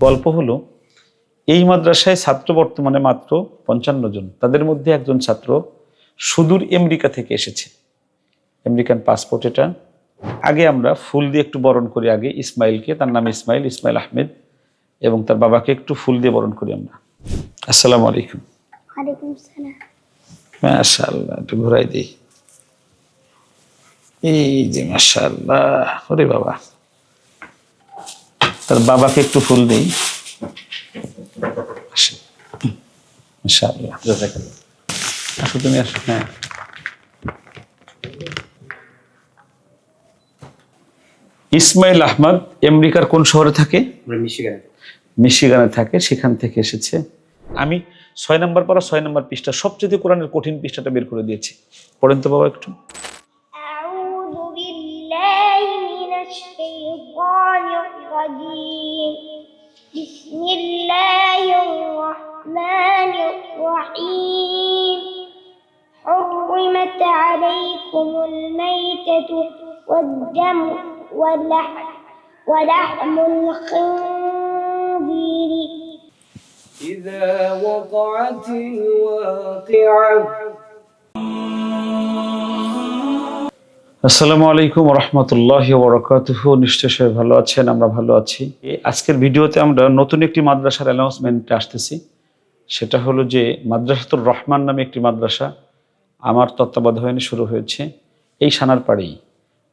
গল্প হলো এই মাদ্রাসায় ছাত্র বর্তমানে মাত্র পঞ্চান্ন জন। তাদের মধ্যে একজন ছাত্র সুদূর আমেরিকা থেকে এসেছে। আমেরিকান পাসপোর্ট এটা। আগে আমরা ফুল দিয়ে একটু বরণ করি আগে ইসমাইলকে। তার নাম ইসমাইল ইসমাইল আহমেদ। এবং তার বাবাকে একটু ফুল দিয়ে বরণ করি আমরা। আসসালামু আলাইকুম। মাশাআল্লাহ একটু ঘুরাই দিই। এই যে মাশাআল্লাহ ওরে বাবা। তার বাবাকে একটু ফুল দিই। আসো তুমি আসো। হ্যাঁ। ইসমাইল আহমদ আমেরিকার কোন শহরে থাকে? মিশিগানে থাকে। সেখান থেকে এসেছে। আমি ছয় নম্বর পর ছয় নম্বর পৃষ্ঠা সবচেয়ে কোরআনের কঠিন পৃষ্ঠাটা বের করে দিয়েছি। পড়েন তো বাবা একটু। আউযু বিল্লাহি মিনাশ শাইতানির بسم الله الرحمن الرحيم. حرمت عليكم الميتة والدم واللحم ولحم الخنزير. إذا وقعت الواقعة. আসসালামু আলাইকুম রহমতুল্লাহ বরকাতুহ নিশ্চয় সবাই ভালো আছেন, আমরা ভালো আছি। আজকের ভিডিওতে আমরা নতুন একটি মাদ্রাসার অ্যানাউন্সমেন্টে আসতেছি। সেটা হলো যে মাদ্রাসাতুর রহমান নামে একটি মাদ্রাসা আমার তত্ত্বাবধানে শুরু হয়েছে এই সানার পাড়েই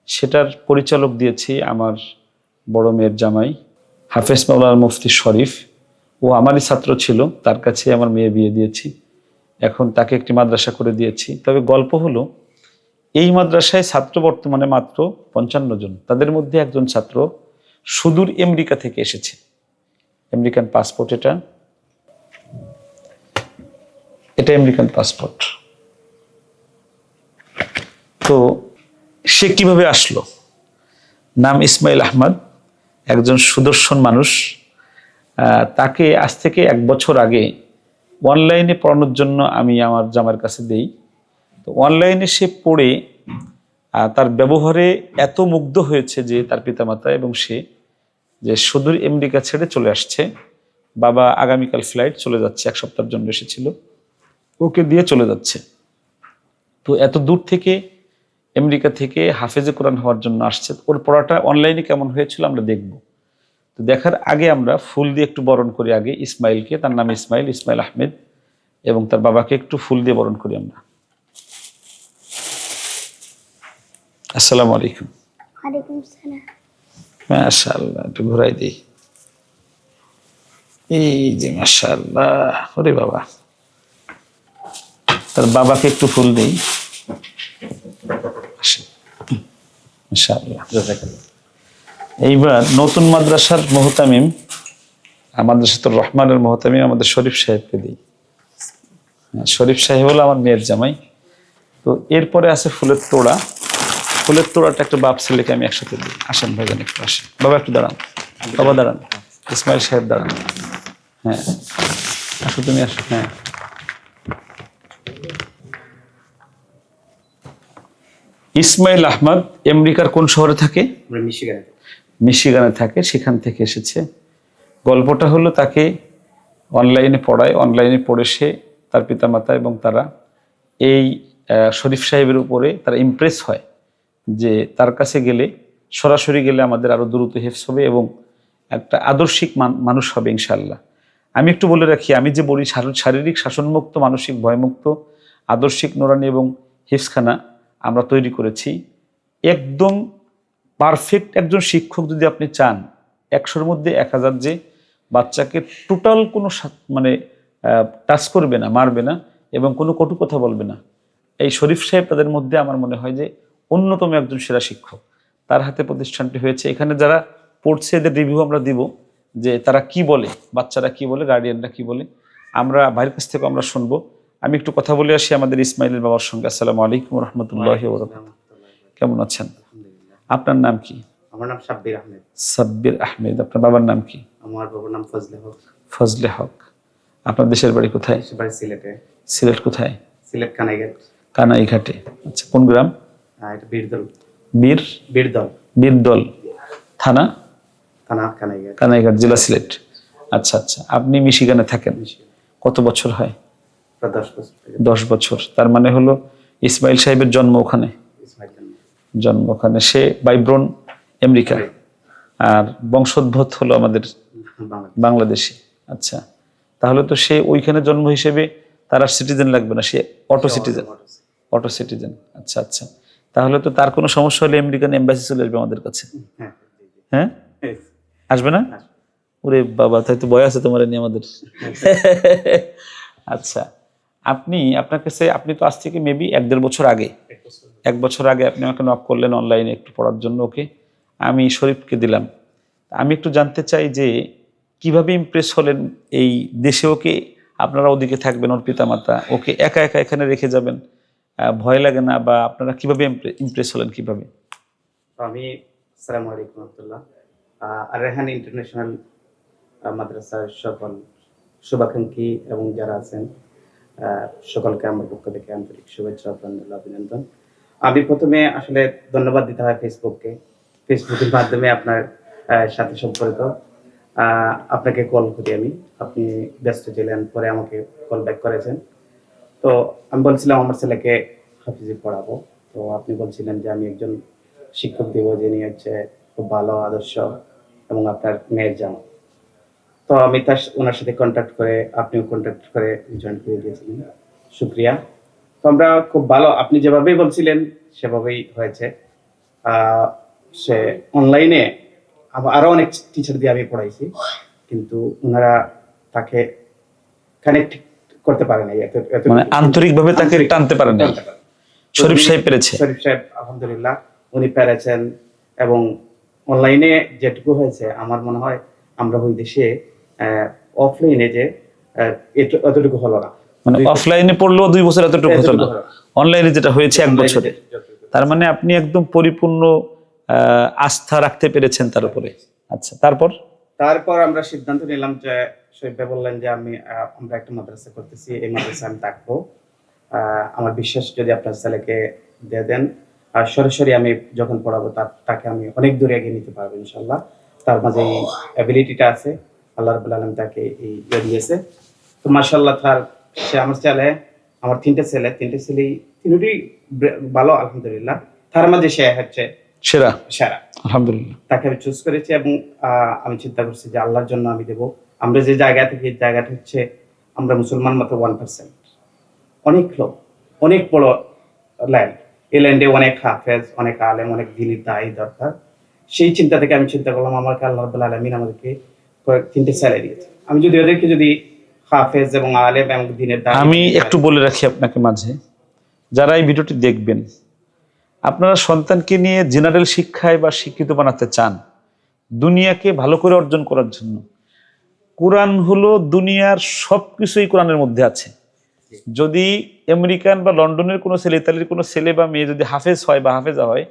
সেটার পরিচালক দিয়েছি আমার বড় মেয়ের জামাই, হাফেজ মাওলানা মুফতি শরীফ। ও আমারই ছাত্র ছিল, তার কাছে আমার মেয়ে বিয়ে দিয়েছি। এখন তাকে একটি মাদ্রাসা করে দিয়েছি। তবে গল্প হলো এই মাদ্রাসায় ছাত্র বর্তমানে মাত্র পঞ্চান্ন জন। তাদের মধ্যে একজন ছাত্র সুদূর আমেরিকা থেকে এসেছে। আমেরিকান পাসপোর্ট এটা। এটা আমেরিকান পাসপোর্ট। তো সে কীভাবে আসলো? নাম ইসমাইল আহমদ, একজন সুদর্শন মানুষ। তাকে আজ থেকে এক বছর আগে অনলাইনে পড়ানোর জন্য আমি আমার জামার কাছে দেই। তো অনলাইনে সে পড়ে তার ব্যবহারে এত মুগ্ধ হয়েছে যে তার পিতামাতা এবং সে যে সুদূর আমেরিকা ছেড়ে চলে আসছে। বাবা আগামীকাল ফ্লাইট চলে যাচ্ছে, এক সপ্তাহের জন্য এসেছিল। ওকে দিয়ে চলে যাচ্ছে। তো এত দূর থেকে আমেরিকা থেকে হাফেজে কোরআন হওয়ার জন্য আসছে। ওর পড়াটা অনলাইনে কেমন হয়েছিল আমরা দেখব। তো দেখার আগে আমরা ফুল দিয়ে একটু বরণ করি আগে, ইসমাইলকে। তার নাম ইসমাইল ইসমাইল আহমেদ এবং তার বাবাকে একটু ফুল দিয়ে বরণ করি আমরা। আসসালামু আলাইকুম। ওয়ালাইকুম সালাম মাশাআল্লাহ একটু ঘুরাই দিই। এই যে মাশাআল্লাহ ওরে বাবা। তার বাবাকে একটু ফুল দিই। মাশাআল্লাহ এইবার নতুন মাদ্রাসার মোহতামিম মাদ্রাসাতুর রহমানের মোহতামিম আমাদের শরীফ সাহেবকে দিই। হ্যাঁ, শরীফ সাহেব হলো আমার মেয়ের জামাই। তো এরপরে আছে ফুলের তোড়া। ফুলের তোড়াটা একটা বাপ ছেলেকে আমি একসাথে দিই। আসেন ভাইজান একটু আসেন। বাবা একটু দাঁড়ান। বাবা দাঁড়ান। ইসমাইল সাহেব দাঁড়ান। হ্যাঁ। আসো তুমি আসো। হ্যাঁ। ইসমাইল আহমদ আমেরিকার কোন শহরে থাকে? মিশিগানে থাকে। সেখান থেকে এসেছে। গল্পটা হলো তাকে অনলাইনে পড়ায় অনলাইনে পড়ে সে তার পিতামাতা এবং তারা এই শরীফ সাহেবের উপরে তারা ইমপ্রেস হয়। যে তার কাছে গেলে, সরাসরি গেলে আমাদের আরও দ্রুত হেফস হবে এবং একটা আদর্শিক মান- মানুষ হবে ইনশাল্লাহ আমি একটু বলে রাখি, আমি যে বলি শারীরিক শাসনমুক্ত, মানসিক ভয়মুক্ত, আদর্শিক নোরানি এবং হিফসখানা আমরা তৈরি করেছি। একদম পারফেক্ট একজন শিক্ষক যদি আপনি চান, একশোর মধ্যে এক হাজার যে বাচ্চাকে টোটাল কোনো মানে টাচ করবে না, মারবে না এবং কোনো কটু কথা বলবে না। এই শরীফ সাহেব তাদের মধ্যে আমার মনে হয় যে অন্যতম একজন সেরা শিক্ষক। তার হাতে প্রতিষ্ঠানটি হয়েছে। এখানে যারা পড়ছে এদের রিভিউ আমরা দিব যে তারা কি বলে বাচ্চারা কি বলে গার্ডিয়ানরা কি বলে। আমরা ভাইয়ের কাছ থেকে আমরা শুনব। আমি একটু কথা বলে আসি আমাদের ইসমাইলের বাবার সঙ্গে। আসসালামু আলাইকুম রহমতুল্লাহ কেমন আছেন? আপনার নাম কি? আমার নাম সাব্বির আহমেদ। সাব্বির আহমেদ। আপনার বাবার নাম কি? আমার বাবার নাম ফজলে হক। ফজলে হক। আপনার দেশের বাড়ি কোথায়? বাড়ি সিলেটে। সিলেট কোথায়? সিলেট কানাইঘাট। কানাইঘাটে। আচ্ছা কোন গ্রাম? এটা বীরদল। বীর? বীরদল। বীরদল। থানা? থানা কানাইঘাট। কানাইঘাট জেলা সিলেট। আচ্ছা আচ্ছা। আপনি মিশিগানে থাকেন? কত বছর হয়? দশ বছর তার মানে হলো ইসমাইল সাহেবের জন্ম ওখানে? জন্ম। ওখানে। সে বাইব্রন আমেরিকা। আর বংশোদ্ভূত হলো আমাদের বাংলাদেশ। বাংলাদেশি। আচ্ছা। তাহলে তো সে ওইখানে জন্ম হিসেবে তার আর সিটিজেন লাগবে না। সে অটো সিটিজেন অটো সিটিজেন আচ্ছা আচ্ছা। তাহলে তো তার কোনো সমস্যা হলে আমেরিকান এম্বাসি চলে আসবে আমাদের কাছে। হ্যাঁ। হ্যাঁ? আসবে না? ওরে বাবা তাই তো ভয় আছে তোমার নিয়ে আমাদের। আচ্ছা আপনি আপনার কাছে আপনি তো আজ থেকে মেবি এক দেড় বছর আগে এক বছর। আগে। আপনি আমাকে নক করলেন অনলাইনে একটু পড়ার জন্য ওকে আমি শরীফকে দিলাম। আমি একটু জানতে চাই যে কীভাবে ইমপ্রেস হলেন এই দেশে ওকে? আপনারা ওদিকে থাকবেন ওর পিতামাতা ওকে? একা একা এখানে রেখে যাবেন। ভয় লাগে না বা আপনারা কীভাবে ইমপ্রেস হলেন কীভাবে? আমি, আসসালামু আলাইকুম রহমতুল্লাহ। আর রেহান ইন্টারন্যাশনাল মাদ্রাসার সকল শুভাকাঙ্ক্ষী এবং যারা আছেন সকলকে আমার পক্ষ থেকে আন্তরিক শুভেচ্ছা অভিনন্দন। আমি প্রথমে আসলে ধন্যবাদ দিতে হয় ফেসবুককে ফেসবুকের মাধ্যমে আপনার সাথে সম্পর্ক আপনাকে কল করি আমি। আপনি ব্যস্ত ছিলেন, পরে আমাকে কল ব্যাক করেছেন। তো আমি বলছিলাম আমার ছেলেকে হাফিজি পড়াবো। তো আপনি বলছিলেন যে আমি একজন শিক্ষক দেব যিনি হচ্ছে খুব ভালো আদর্শ এবং আপনার মেয়ের জামা। তো আমি তার ওনার সাথে কন্ট্যাক্ট করে আপনিও কন্ট্যাক্ট করে জয়েন করে দিয়েছিলেন। শুক্রিয়া। তো আমরা খুব ভালো, আপনি যেভাবেই বলছিলেন সেভাবেই হয়েছে। সে অনলাইনে আরও অনেক টিচার দিয়ে আমি পড়াইছি। কিন্তু ওনারা তাকে কানেক্ট করতে পারে নাই মানে আন্তরিকভাবে তাকে টানতে পারেন নাই। শরীফ সাহেব পেরেছে। শরীফ সাহেব আলহামদুলিল্লাহ উনি পেরেছেন এবং অনলাইনে যেটুকু হয়েছে আমার মনে হয় আমরা ওই দেশে অফলাইনে যে এতটুকু হলো না। মানে অফলাইনে পড়লেও দুই বছর এতটুকু হতো না। অনলাইনে যেটা হয়েছে এক বছরে। তার মানে আপনি একদম পরিপূর্ণ আহ, আস্থা রাখতে পেরেছেন তার উপরে। আচ্ছা তারপর? তারপর আমরা সিদ্ধান্ত নিলাম যে ভাই বললেন যে আমি আমরা একটা মাদ্রাসা করতেছি এই মাদ্রাসা আমি থাকব আমার বিশ্বাস যদি আপনার ছেলেকে দিয়ে দেন আর সরাসরি আমি যখন পড়াবো তার তাকে আমি অনেক দূরে এগিয়ে নিতে পারব ইনশাল্লাহ। তার মাঝে এই অ্যাবিলিটিটা আছে আল্লাহ রবুল আলম তাকে এই ইয়ে দিয়েছে। তো মার্শাল্লাহ তার সে আমার ছেলে আমার তিনটে ছেলে তিনটে ছেলেই তিনটি ভালো আলহামদুলিল্লাহ। তার মাঝে সে হচ্ছে সেরা। সেরা। আলহামদুলিল্লাহ। তাকে আমি চুজ করেছি এবং আমি চিন্তা করছি যে আল্লাহর জন্য আমি দেব। আমরা যে জায়গা থেকে জায়গাটা হচ্ছে আমরা মুসলমান মাত্র ওয়ান পার্সেন্ট অনেক লোক, অনেক বড় ল্যান্ড এই ল্যান্ডে অনেক হাফেজ, অনেক আলেম, অনেক দিনী দায়ী, দরকার। সেই চিন্তা থেকে আমি চিন্তা করলাম, আমাকে আল্লাহ রব্বুল আলমিন আমাদেরকে কয়েক তিনটে স্যালারি দিয়েছে। আমি যদি ওদেরকে যদি হাফেজ এবং আলেম এবং দিনের দায়ী আমি একটু বলে রাখি আপনাকে মাঝে। যারা এই ভিডিওটি দেখবেন, আপনারা সন্তানকে নিয়ে জেনারেল শিক্ষায় বা শিক্ষিত বানাতে চান, দুনিয়াকে ভালো করে অর্জন করার জন্য। কোরআন হলো দুনিয়ার সব কিছুই কোরআনের মধ্যে আছে। যদি আমেরিকান বা লন্ডনের কোনো ছেলে ইতালির কোনো ছেলে বা মেয়ে যদি হাফেজ হয় বা হাফেজা হয়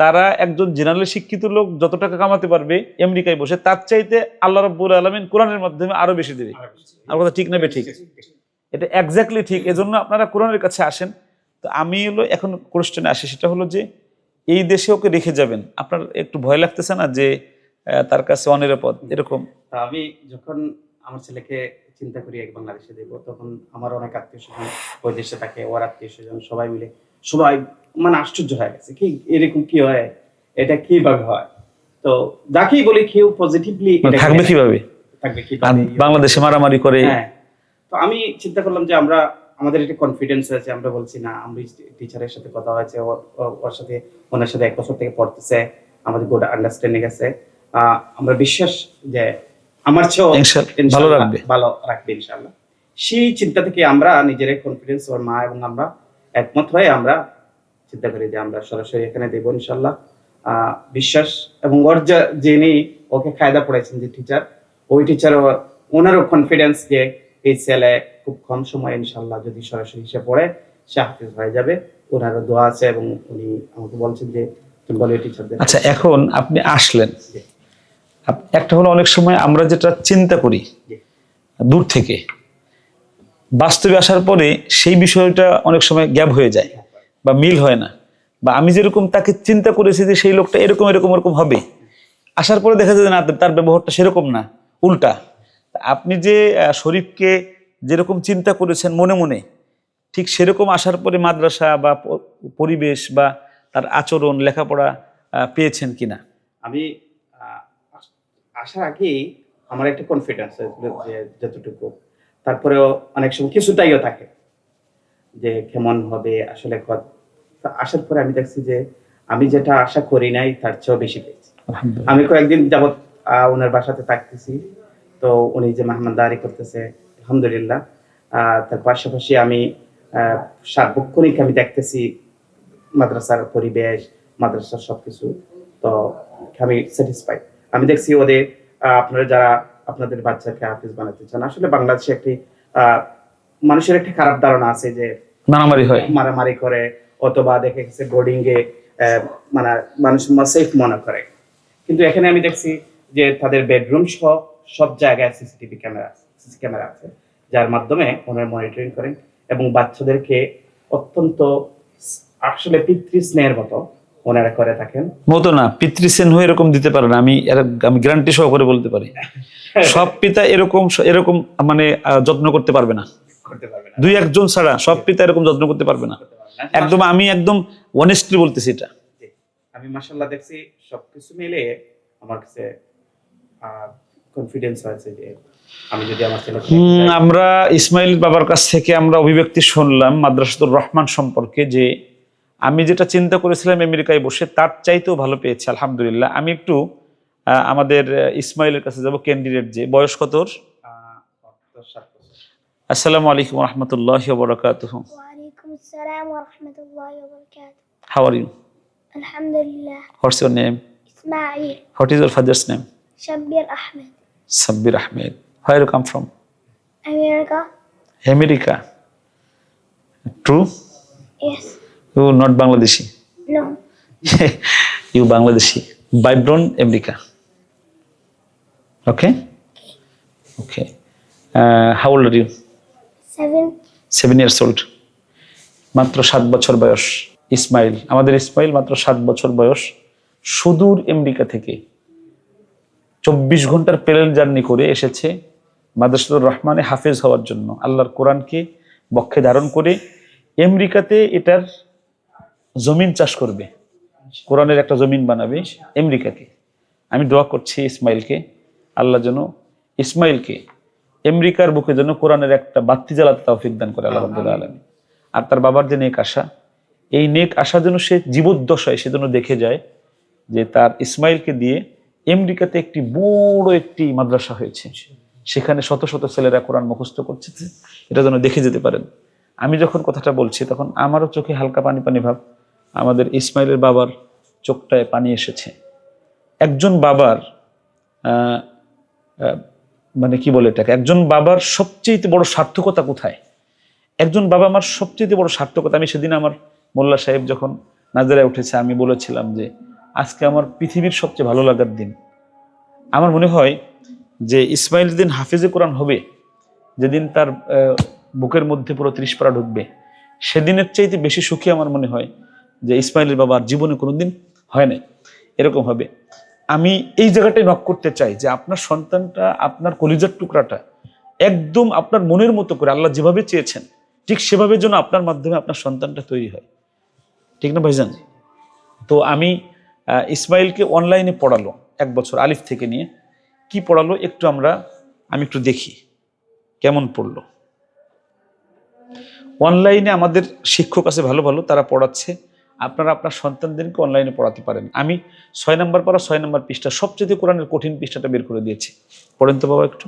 তারা একজন জেনারেল শিক্ষিত লোক যত টাকা কামাতে পারবে আমেরিকায় বসে তার চাইতে আল্লাহ রব্বুল আলমিন কোরআনের মাধ্যমে আরও বেশি দেবে। আমার কথা ঠিক নেবে ঠিক? এটা এক্স্যাক্টলি ঠিক। এজন্য আপনারা কোরআনের কাছে আসেন। তো আমি হলো এখন কোশ্চেনে আসি সেটা হলো যে এই দেশে ওকে রেখে যাবেন। আপনার একটু ভয় লাগতেছে না যে তার কাছে অনিরাপদ এরকম। আমি যখন আমার ছেলেকে চিন্তা করি এক বাংলাদেশে দেবো তখন আমার অনেক আত্মীয় স্বজন ওই দেশে থাকে ওর আত্মীয় স্বজন সবাই মিলে সবাই মানে আশ্চর্য হয়ে গেছে কি এরকম কি হয় এটা কীভাবে হয়? তো যাকেই বলি কেউ পজিটিভলি মানে থাকবে কীভাবে? থাকবে বাংলাদেশে মারামারি করে হ্যাঁ। তো আমি চিন্তা করলাম যে আমরা আমাদের একটা কনফিডেন্স হয়েছে আমরা বলছি না আমরা টিচারের সাথে কথা হয়েছে ওর- সাথে ওনার সাথে এক বছর থেকে পড়তেছে আমাদের গুড আন্ডারস্ট্যান্ডিং আছে। আমরা বিশ্বাস যে আমার চেয়েও ভালো রাখবে। ভালো রাখবে ইনশাল্লাহ। সেই চিন্তা থেকে আমরা নিজের কনফিডেন্স ওর মা এবং আমরা একমত হয়ে আমরা চিন্তা করি যে আমরা সরাসরি এখানে দেবো ইনশাল্লাহ। বিশ্বাস এবং ওর যিনি ওকে কায়দা পড়াইছেন যে টিচার ওই টিচার ওনারও কনফিডেন্স যে এই ছেলে খুব কম সময় ইনশাল্লাহ যদি সরাসরি সে পড়ে সে হাফিজ হয়ে যাবে। ওনারও দোয়া আছে এবং উনি আমাকে বলছেন যে তুমি বলো টিচারদের আচ্ছা এখন আপনি আসলেন। একটা হলো অনেক সময় আমরা যেটা চিন্তা করি দূর থেকে বাস্তবে আসার পরে সেই বিষয়টা অনেক সময় গ্যাপ হয়ে যায় বা মিল হয় না বা আমি যেরকম তাকে চিন্তা করেছি যে সেই লোকটা এরকম এরকম এরকম হবে। আসার পরে দেখা যায় না তার ব্যবহারটা সেরকম না উল্টা। আপনি যে শরীফকে যেরকম চিন্তা করেছেন মনে মনে ঠিক সেরকম আসার পরে মাদ্রাসা বা পরিবেশ বা তার আচরণ লেখাপড়া পেয়েছেন কিনা? আমি আসার আগেই আমার একটা কনফিডেন্স যে যতটুকু। তারপরেও অনেক সময় কিছু কিছুটাইও থাকে যে কেমন হবে আসলে কত। আসার পরে আমি দেখছি যে আমি যেটা আশা করি নাই তার চেয়েও বেশি পেয়েছি। আমি কয়েকদিন যাবৎ ওনার বাসাতে থাকতেছি। তো উনি যে মেহমানদারি করতেছে আলহামদুলিল্লাহ। তার পাশাপাশি আমি আহ, সার্বক্ষণিক আমি দেখতেছি মাদ্রাসার পরিবেশ মাদ্রাসার সবকিছু। তো আমি স্যাটিসফাইড আমি দেখছি ওদের আপনারা যারা আপনাদের বাচ্চাকে হাফিজ বানাতে চান আসলে বাংলাদেশে একটি মানুষের একটি খারাপ ধারণা আছে যে মারামারি হয়। মারামারি করে অথবা দেখে গেছে বোর্ডিং এ মানে মানুষ সেফ মনে করে। কিন্তু এখানে আমি দেখছি যে তাদের বেডরুম সহ সব জায়গায় সিসিটিভি ক্যামেরা সিসি ক্যামেরা আছে যার মাধ্যমে ওনারা মনিটরিং করেন এবং বাচ্চাদেরকে অত্যন্ত আসলে পিতৃ স্নেহের মতো ওনারা করে থাকেন। মতো না হয়ে এরকম দিতে পারে না আমি আমি গ্যারান্টি সহকারে বলতে পারি। সব পিতা এরকম এরকম মানে যত্ন করতে পারবে না। করতে পারবে না। দুই একজন ছাড়া সব পিতা এরকম যত্ন করতে পারবে না। একদম আমি একদম অনেস্টলি বলতেছি এটা। আমি মাসাল্লাহ দেখছি সবকিছু মিলে আমার কাছে কনফিডেন্স হয়েছে যে আমরা ইসমাইল বাবার কাছ থেকে আমরা অভিব্যক্তি শুনলাম মাদ্রাসাতুর রহমান সম্পর্কে যে আমি যেটা চিন্তা করেছিলাম আমেরিকায় বসে তার চাইতেও ভালো পেয়েছি আলহামদুলিল্লাহ। আমি একটু আমাদের ইসমাইলের কাছে যাব ক্যান্ডিডেট যে। বয়স কত আসসালাম আলাইকুম রহমতুল্লাহ বরকাত America. True you not Bangladeshi you Bangladeshi Bangladeshi, America okay okay Okay. How old are you? seven. Seven years old মাত্র সাত বছর বয়স। ইসমাইল আমাদের ইসমাইল মাত্র সাত বছর বয়স। সুদূর আমেরিকা থেকে। চব্বিশ ঘণ্টার প্লেন জার্নি করে এসেছে মাদ্রাসাতুর রহমানে হাফেজ হওয়ার জন্য। আল্লাহর কোরআনকে বক্ষে ধারণ করে আমেরিকাতে এটার জমিন চাষ করবে। কোরআনের একটা জমিন বানাবে আমেরিকাকে আমি দোয়া করছি ইসমাইলকে, আল্লাহ যেন ইসমাইলকে আমেরিকার বুকে যেন কোরআনের একটা বাত্তি জ্বালাতে তৌফিক দান করে, আল্লাহ রাব্বুল আলামিন। আর তার বাবার যে নেক আশা, এই নেক আশা যেন সে জীবদ্দশায় সে যেন দেখে যায় যে তার ইসমাইলকে দিয়ে আমেরিকাতে একটি বড় একটি মাদ্রাসা হয়েছে। সেখানে শত শত ছেলেরা কোরআন মুখস্থ করছে, এটা যেন দেখে যেতে পারেন। আমি যখন কথাটা বলছি, তখন আমারও চোখে হালকা পানি পানি ভাব আমাদের ইসমাইলের বাবার চোখটায় পানি এসেছে। একজন বাবার মানে কি বলে এটাকে? একজন বাবার সবচেয়ে বড় সার্থকতা কোথায়? একজন বাবা আমার সবচেয়ে বড় সার্থকতা, আমি সেদিন আমার মোল্লা সাহেব যখন নাজারায় উঠেছে, আমি বলেছিলাম যে, আজকে আমার পৃথিবীর সবচেয়ে ভালো লাগার দিন। আমার মনে হয় যে ইসমাইল যেদিন হাফিজে কোরআন হবে, যেদিন তার বুকের মধ্যে পুরো ত্রিশ পারা ঢুকবে, সেদিনের চাইতে বেশি সুখী আমার মনে হয় যে ইসমাইলের বাবার জীবনে কোনোদিন হয় নাই। এরকম হবে। আমি এই জায়গাটাই নক করতে চাই যে আপনার সন্তানটা, আপনার কলিজার টুকরাটা একদম আপনার মনের মতো করে আল্লাহ যেভাবে চেয়েছেন, ঠিক সেভাবে যেন আপনার মাধ্যমে আপনার সন্তানটা তৈরি হয়। ঠিক না ভাইজান? তো আমি ইসমাইলকে অনলাইনে পড়ালো এক বছর আলিফ থেকে নিয়ে। কি পড়ালো একটু আমরা, আমি একটু দেখি। কেমন পড়ল? অনলাইনে আমাদের শিক্ষক আছে ভালো ভালো, তারা পড়াচ্ছে। আপনারা আপনার সন্তানদেরকে অনলাইনে পড়াতে পারেন আমি ছয় নম্বর পড়া ছয় নম্বর পৃষ্ঠা সবচেয়ে কোরআনের কঠিন পৃষ্ঠাটা বের করে দিয়েছি পড়েন তো বাবা একটু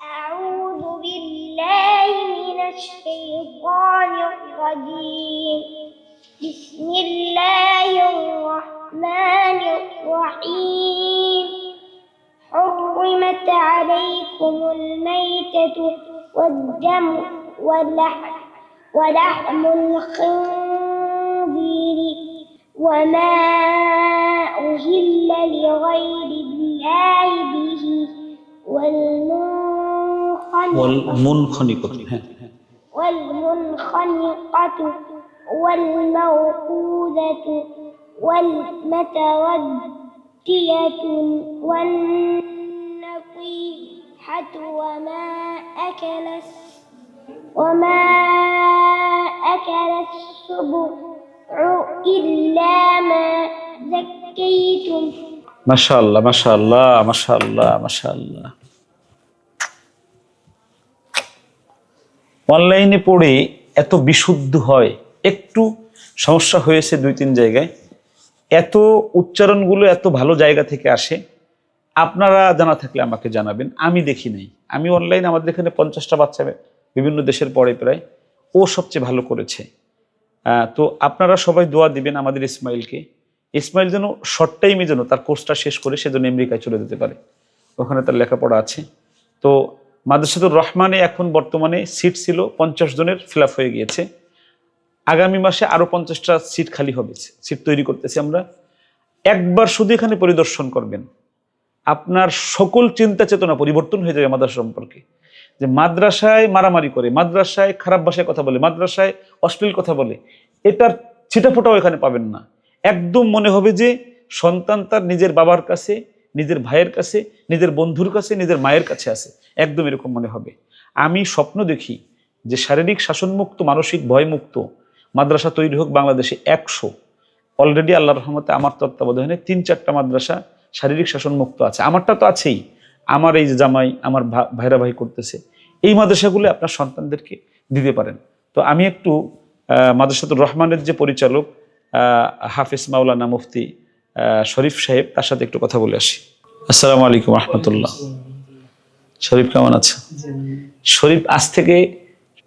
أعوذ بالله من الشيطان الرجيم بسم الله الرحمن الرحيم حرمت عليكم الميتة والدم واللحم ولحم الخنزير الخير وما أهل لغير الله به والمنخنقة. والمنخنقة. والموقوذة والمتردية والنقيحة وما أكل وما أكل السبع إلا ما زكيتم মাশাআল্লাহ মাশাআল্লাহ মাশাআল্লাহ মাশাআল্লাহ অনলাইনে পড়ে এত বিশুদ্ধ হয় একটু সমস্যা হয়েছে দুই তিন জায়গায় এত উচ্চারণগুলো এত ভালো জায়গা থেকে আসে আপনারা জানা থাকলে আমাকে জানাবেন আমি দেখি নাই আমি অনলাইন আমাদের এখানে পঞ্চাশটা বাচ্চা বিভিন্ন দেশের পড়ে প্রায় ও সবচেয়ে ভালো করেছে আহ, তো আপনারা সবাই দোয়া দিবেন আমাদের ইসমাইলকে। ইসমাইল যেন শর্ট টাইমে যেন তার কোর্সটা শেষ করে সে যেন আমেরিকায় চলে যেতে পারে। ওখানে তার লেখাপড়া আছে। তো মাদ্রাসাতুর রহমানে এখন বর্তমানে সিট ছিল পঞ্চাশ জনের ফিল হয়ে গিয়েছে। আগামী মাসে আরও পঞ্চাশটা সিট খালি হবে, সিট তৈরি করতেছি আমরা। একবার শুধু এখানে পরিদর্শন করবেন। আপনার সকল চিন্তা চেতনা পরিবর্তন হয়ে যাবে মাদ্রাসা সম্পর্কে। যে মাদ্রাসায় মারামারি করে, মাদ্রাসায় খারাপ ভাষায় কথা বলে, মাদ্রাসায় অশ্লীল কথা বলে, এটার ছিটাফোটাও এখানে পাবেন না। একদম মনে হবে যে সন্তান তার নিজের বাবার কাছে, নিজের ভাইয়ের কাছে, নিজের বন্ধুর কাছে, নিজের মায়ের কাছে আছে। একদম এরকম মনে হবে। আমি স্বপ্ন দেখি যে শারীরিক শাসনমুক্ত, মানসিক ভয়মুক্ত মাদ্রাসা তৈরি হোক বাংলাদেশে একশো। অলরেডি আল্লাহ রহমতে আমার তত্ত্বাবধানে তিন চারটা মাদ্রাসা শারীরিক শাসন মুক্ত আছে। আমারটা তো আছেই। আমার এই জামাই, আমার ভাইরা ভাই করতেছে। এই মাদ্রাসাগুলো আপনার সন্তানদেরকে দিতে পারেন। তো আমি একটু মাদ্রাসাতুর রহমানের যে পরিচালক হাফিজ মাওলানা মুফতি শরীফ সাহেব, তার সাথে একটু কথা বলে আসি। আসসালামু আলাইকুম রহমতুল্লাহ। শরীফ কেমন আছে? শরীফ আজ থেকে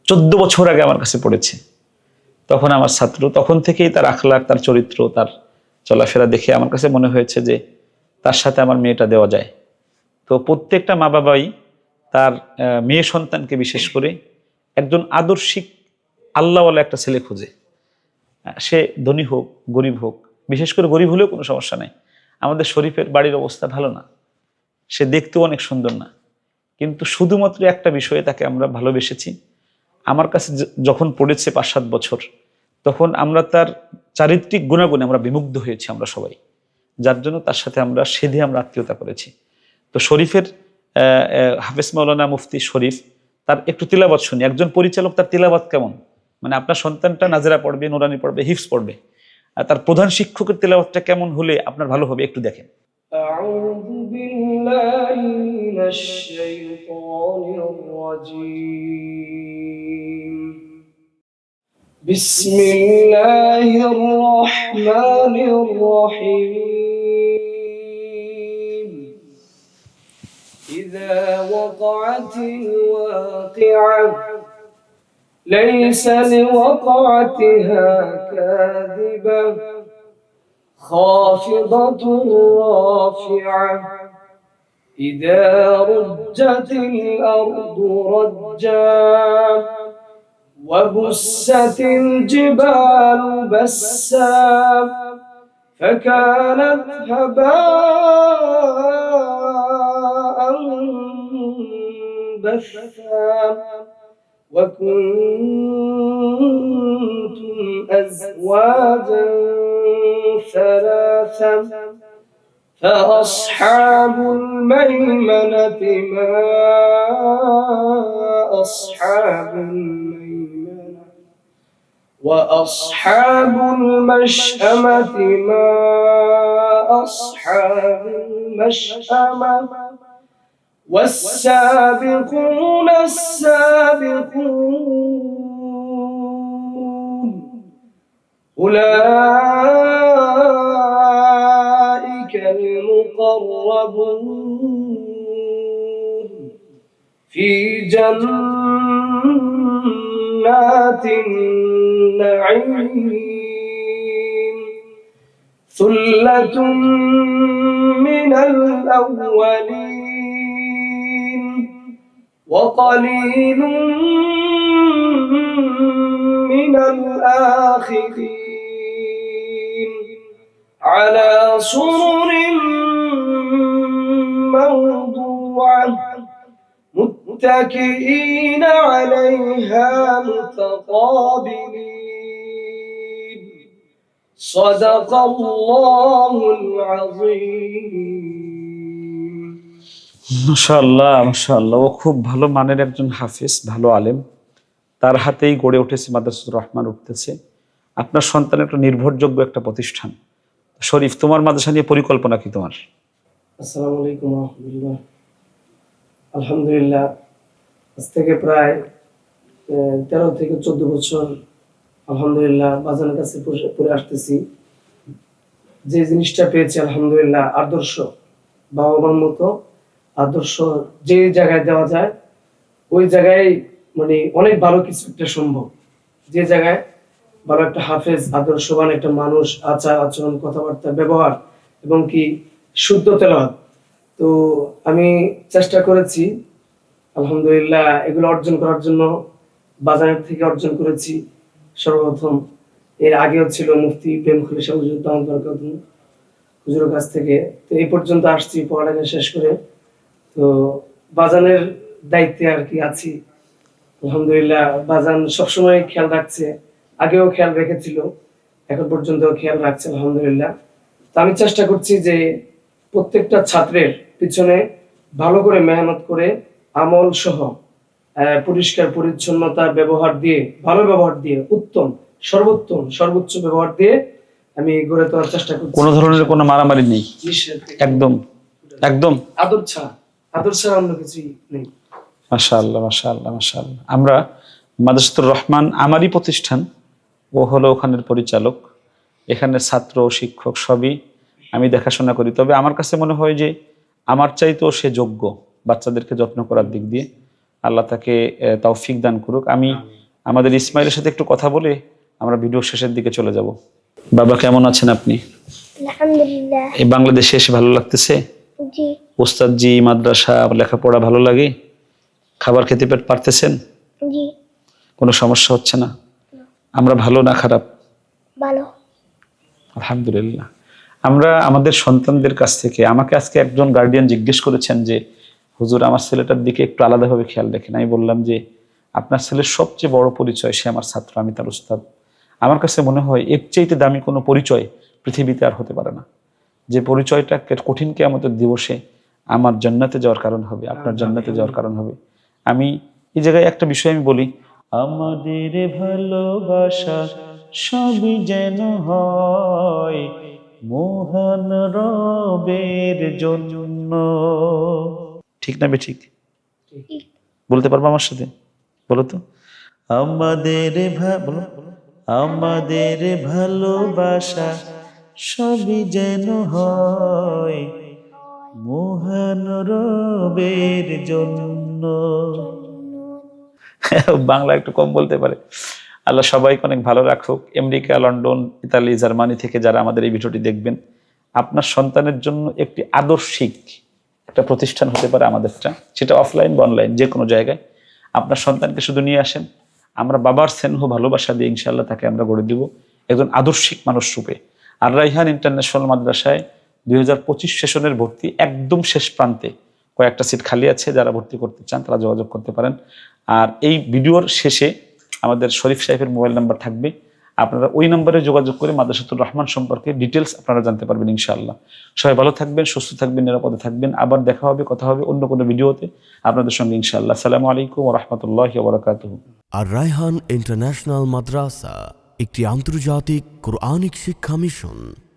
চোদ্দ বছর আগে আমার কাছে পড়েছে। তখন আমার ছাত্র, তখন থেকেই তার আখলাক তার চরিত্র, তার চলাফেরা দেখে আমার কাছে মনে হয়েছে যে তার সাথে আমার মেয়েটা দেওয়া যায়। তো প্রত্যেকটা মা বাবাই তার মেয়ে সন্তানকে বিশেষ করে একজন আদর্শিক আল্লাহওয়ালা একটা ছেলে খুঁজে। সে ধনী হোক, গরিব হোক, বিশেষ করে গরিব হলেও কোনো সমস্যা নাই। আমাদের শরীফের বাড়ির অবস্থা ভালো না, সে দেখতেও অনেক সুন্দর না। কিন্তু শুধুমাত্র একটা বিষয়ে তাকে আমরা ভালোবেসেছি। আমার কাছে যখন পড়েছে পাঁচ সাত বছর, তখন আমরা তার চারিত্রিক গুণাগুণে আমরা বিমুগ্ধ হয়েছি আমরা সবাই। যার জন্য তার সাথে আমরা সেধে আমরা আত্মীয়তা করেছি। তো শরীফের হাফেজ মাওলানা মুফতি শরীফ তার একটু তিলাবাত শুনি একজন পরিচালক তার তিলাবাত কেমন মানে আপনার সন্তানটা নাজেরা পড়বে নুরানি পড়বে হিফস পড়বে আর তার প্রধান শিক্ষকের তিলাবাতটা কেমন হলে আপনার ভালো হবে একটু দেখেন أعوذ بالله من الشيطان الرجيم بسم الله الرحمن الرحيم إذا وقعت الواقعة ليس لوقعتها كاذبة. خافضة رافعة إذا رجت الأرض رجا. وبست الجبال بسا فكانت هباء. بثا وكنتم أزواجا ثلاثا فأصحاب الميمنة ما أصحاب الميمنة وأصحاب المشأمة ما أصحاب المشأمة والسابقون السابقون. أولئك المقربون. في جنات النعيم. ثلة من الأولين. وقليل من الآخرين. على سرر موضوعة متكئين عليها متقابلين. صدق الله العظيم. মাশাআল্লাহ মাশাআল্লাহ। ও খুব ভালো মানের একজন হাফিজ, ভালো আলেম। তার হাতেই গড়ে উঠেছে মাদ্রাসুর রহমান উঠতেছে। আপনার সন্তান একটা নির্ভরযোগ্য একটা প্রতিষ্ঠান। শরীফ, তোমার মাদ্রাসা নিয়ে পরিকল্পনা কি তোমার? আসসালামু আলাইকুম রহমতুল্লাহ। আলহামদুলিল্লাহ, আজ থেকে প্রায় তেরো থেকে চোদ্দ বছর, আলহামদুলিল্লাহ বাজানের কাছে পড়ে আসতেছি। যে জিনিসটা পেয়েছি, আলহামদুলিল্লাহ, আদর্শ বাবা মার মতো। আদর্শ যে জায়গায় দেওয়া যায়, ওই জায়গায় মানে অনেক ভালো কিছু একটা সম্ভব। যে জায়গায় ভালো একটা হাফেজ, আদর্শবান একটা মানুষ, আচার আচরণ, কথাবার্তা, ব্যবহার এবং কি শুদ্ধ তেলাওয়াত। তো আমি চেষ্টা করেছি, আলহামদুলিল্লাহ এগুলো অর্জন করার জন্য, বাজারের থেকে অর্জন করেছি সর্বপ্রথম। এর আগেও ছিল মুফতি প্রেম খুলিশা হুজুর হুজুরের কাছ থেকে। তো এই পর্যন্ত আসছি, পড়ালেখা শেষ করে তো বাজানের দায়িত্বে আর কি আছি। আলহামদুলিল্লাহ বাজান সবসময় খেয়াল রাখছে আগেও খেয়াল রেখেছিল এখন পর্যন্ত খেয়াল রাখছে আলহামদুলিল্লাহ। তো আমি চেষ্টা করছি যে প্রত্যেকটা ছাত্রের পিছনে ভালো করে মেহনত করে আমল সহ আহ, পরিষ্কার পরিচ্ছন্নতা ব্যবহার দিয়ে ভালো ব্যবহার দিয়ে উত্তম সর্বোত্তম সর্বোচ্চ ব্যবহার দিয়ে আমি গড়ে তোলার চেষ্টা করছি। কোনো ধরনের কোনো মারামারি নেই। একদম। একদম। আদর ছাড়া। আদর ছাড়া অন্য কিছুই নেই। মাশাআল্লাহ মাশাআল্লাহ মাশাআল্লাহ। আমরা মাদ্রাসাতুর রহমান আমারই প্রতিষ্ঠান ও হলো ওখানের পরিচালক। এখানে ছাত্র শিক্ষক সবই আমি দেখাশোনা করি। তবে আমার কাছে মনে হয় যে আমার চাইতেও সে যোগ্য বাচ্চাদেরকে যত্ন করার দিক দিয়ে। আল্লাহ তাকে তৌফিক দান করুক। আমি আমাদের ইসমাইলের সাথে একটু কথা বলে আমরা ভিডিও শেষের দিকে চলে যাব। বাবা কেমন আছেন আপনি? আলহামদুলিল্লাহ। এই বাংলাদেশে এসে ভালো লাগতেছে? জি। ওস্তাদজি মাদ্রাসা লেখাপড়া ভালো লাগে। খাবার খেতে পেট পারতেছেন? কোনো সমস্যা হচ্ছে না? আমরা ভালো না খারাপ? ভালো। আলহামদুলিল্লাহ। আমরা আমাদের সন্তানদের কাছ থেকে আমাকে আজকে একজন গার্ডিয়ান জিজ্ঞেস করেছেন যে হুজুর আমার ছেলেটার দিকে একটু আলাদাভাবে খেয়াল রাখেন আমি বললাম যে আপনার ছেলের সবচেয়ে বড় পরিচয় সে আমার ছাত্র আমি তার উস্তাদ আমার কাছে মনে হয় এর চাইতে দামি কোনো পরিচয় পৃথিবীতে আর হতে পারে না। যে পরিচয়টা কঠিন কেয়ামতের দিবসে আমার জান্নাতে যাওয়ার কারণ হবে আপনার জান্নাতে যাওয়ার কারণ হবে। আমি এই জায়গায় একটা বিষয় আমি বলি আমাদের ভালোবাসা সবই যেন হয় মোহন রবের জন্য। ঠিক না বে ঠিক। বলতে পারব আমার সাথে? বলো তো। আমাদের বলো। আমাদের ভালোবাসা সবই যেন হয় মোহন রবের জন্য। বাংলা একটু কম বলতে পারে। আল্লাহ সবাইকে অনেক ভালো রাখুক। আমেরিকা, লন্ডন, ইতালি, জার্মানি থেকে যারা আমাদের এই ভিডিওটি দেখবেন, আপনার সন্তানের জন্য একটি আদর্শিক একটা প্রতিষ্ঠান হতে পারে আমাদেরটা। সেটা অফলাইন বা অনলাইন যে কোনো জায়গায়। আপনার সন্তানকে শুধু নিয়ে আসেন। আমরা বাবার স্নেহ, ভালোবাসা দিয়ে ইনশাল্লাহ তাকে আমরা গড়ে দিব। একজন আদর্শিক মানুষ রূপে। আর রাইহান ইন্টারন্যাশনাল মাদ্রাসায় দুই হাজার পঁচিশ সেশনের ভর্তি একদম শেষ প্রান্তে কয়েকটা সিট খালি আছে, যারা ভর্তি করতে চান তারা যোগাযোগ করতে পারেন। আর এই ভিডিওর শেষে আমাদের শরীফ সাহেবের মোবাইল নাম্বার থাকবে। আপনারা ওই নম্বরে যোগাযোগ করে মাদ্রাসাতুর রহমান সম্পর্কে ডিটেলস আপনারা জানতে পারবেন ইনশাআল্লাহ। সবাই ভালো থাকবেন, সুস্থ থাকবেন, নিরাপদে থাকবেন। আবার দেখা হবে, কথা হবে অন্য কোনো ভিডিওতে। আপনাদের সঙ্গে ইনশাআল্লাহ। আসসালামু আলাইকুম রহমতুল্লাহ বরকাতহ। আর রায়হান ইন্টারন্যাশনাল মাদ্রাসা, একটি আন্তর্জাতিক কোরআনিক শিক্ষা মিশন।